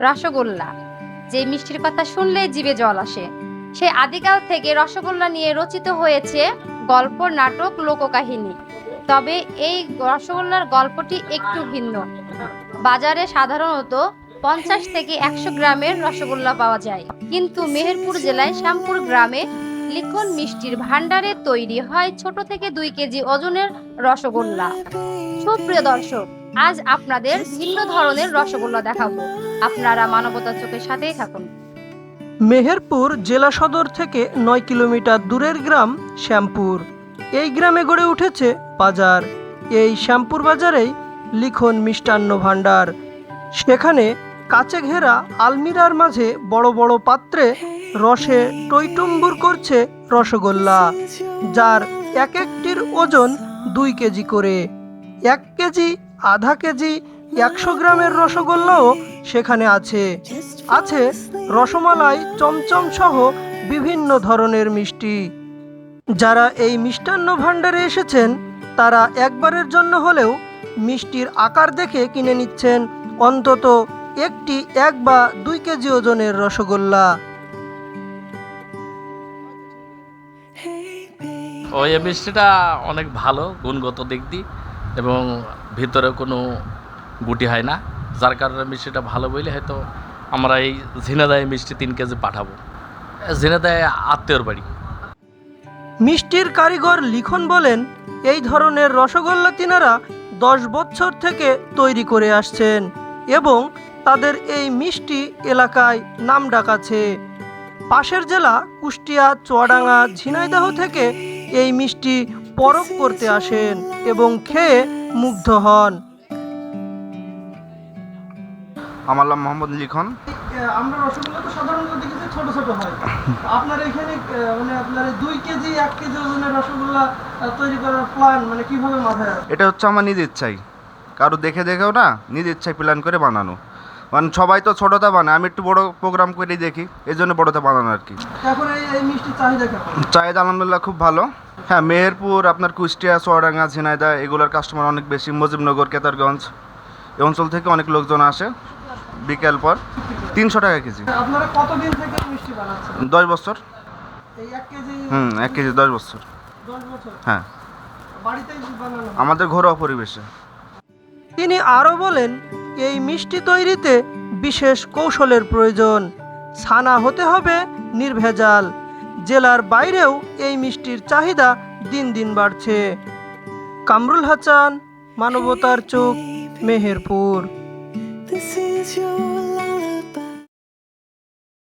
রসগোল্লা। যে মিষ্টির কথা শুনলে জিভে জল আসে। সে আদিকাল থেকে রসগোল্লা নিয়ে রচিত হয়েছে গল্প, নাটক, লোককাহিনী। তবে এই রসগোল্লার গল্পটি একটু ভিন্ন। বাজারে সাধারণত পঞ্চাশ থেকে একশো গ্রামের রসগোল্লা পাওয়া যায়। কিন্তু মেহেরপুর জেলায় শ্যামপুর গ্রামে লিখন মিষ্টির ভান্ডারে তৈরি হয় ছোট থেকে দুই কেজি ওজনের রসগোল্লা। সুপ্রিয় দর্শক, আজ আপনাদের ভিন্ন ধরনের রসগোল্লা দেখাবো। আপনারা মানবতার চোখের সাথেই থাকুন। মেহেরপুর জেলা সদর থেকে নয় কিলোমিটার দূরের গ্রাম শ্যামপুর। এই গ্রামে গড়ে উঠেছে বাজার। এই শ্যামপুর বাজারেই লিখন মিষ্টান্ন ভাণ্ডার। সেখানে কাচে ঘেরা আলমিরার মাঝে বড় বড় পাত্রে রসে টইটুম্বুর করছে রসগোল্লা, যার এক একটির ওজন দুই কেজি করে। এক কেজি, আধা কেজি, একশো গ্রামের রসগোল্লাও সেখানে আছে। আছে রসমালাই, চমচম সহ বিভিন্ন ধরনের মিষ্টি। যারা এই মিষ্টান্ন ভাণ্ডারে এসেছেন, তারা একবারের জন্য হলেও মিষ্টির আকার দেখে কিনে নিচ্ছেন। অন্তত একটি এক বা দুই কেজি ওজনের রসগোল্লা। ওই মিষ্টিটা অনেক ভালো, গুণগত দিক দিয়ে, এবং ভিতরে কোনো গুটি হয় না। যার কারণে মিষ্টিটা ভালো বলে হয়তো আমরা এই ঝিনাদায় মিষ্টি তিন কেজি পাঠাবো। ঝিনাদায় আত্মীয়র বাড়ি। মিষ্টির কারিগর লিখন বলেন, এই ধরনের রসগোল্লা তিনারা দশ বছর থেকে তৈরি করে আসছেন এবং তাদের এই মিষ্টি এলাকায় নাম ডাকাছে পাশের জেলা কুষ্টিয়া, চুয়াডাঙ্গা, ঝিনাইদহ থেকে এই মিষ্টি পরখ করতে আসেন এবং খেয়ে মুগ্ধ হন। আমার নাম মোহাম্মদ লিখন আমরা রসগোল্লা তো সাধারণত দেখেছি ছোট ছোট হয়। আপনার এখানে মানে আপনার দুই কেজি এক কেজি ওজনের রসগোল্লা তৈরি করার প্ল্যান মানে কীভাবে মাথায় এটা হচ্ছে আমার নিজ ইচ্ছাই। কারও দেখে দেখেও না নিজ ইচ্ছায় প্ল্যান করে বানানো। মানে সবাই তো ছোটোতে বানায় আমি একটু বড় প্রোগ্রাম করে দেখি এই জন্য বড়োতে বানানো আর কি। এখন এই এই চাহিদা আলহামদুলিল্লাহ খুব ভালো। হ্যাঁ মেহেরপুর আপনার কুষ্টিয়া চুয়াডাঙ্গা ঝিনাইদা এগুলোর কাস্টমার অনেক বেশি। মুজিবনগর কেতারগঞ্জ এই অঞ্চল থেকে অনেক লোকজন আসে বিকেল পর। তিনশো টাকা কেজি। আপনারা কতদিন থেকে মিষ্টি বানাচ্ছেন? দশ বছর। এই এক কেজি হুম এক কেজি দশ বছর। হ্যাঁ? আমাদের ঘরোয়া পরিবেশে। তিনি আরও বলেন এই মিষ্টি তৈরিতে বিশেষ কৌশলের প্রয়োজন। ছানা হতে হবে নির্ভেজাল। জেলার বাইরেও এই মিষ্টির চাহিদা দিন দিন বাড়ছে। কামরুল হাসান, মানবতার চোখ, মেহেরপুর।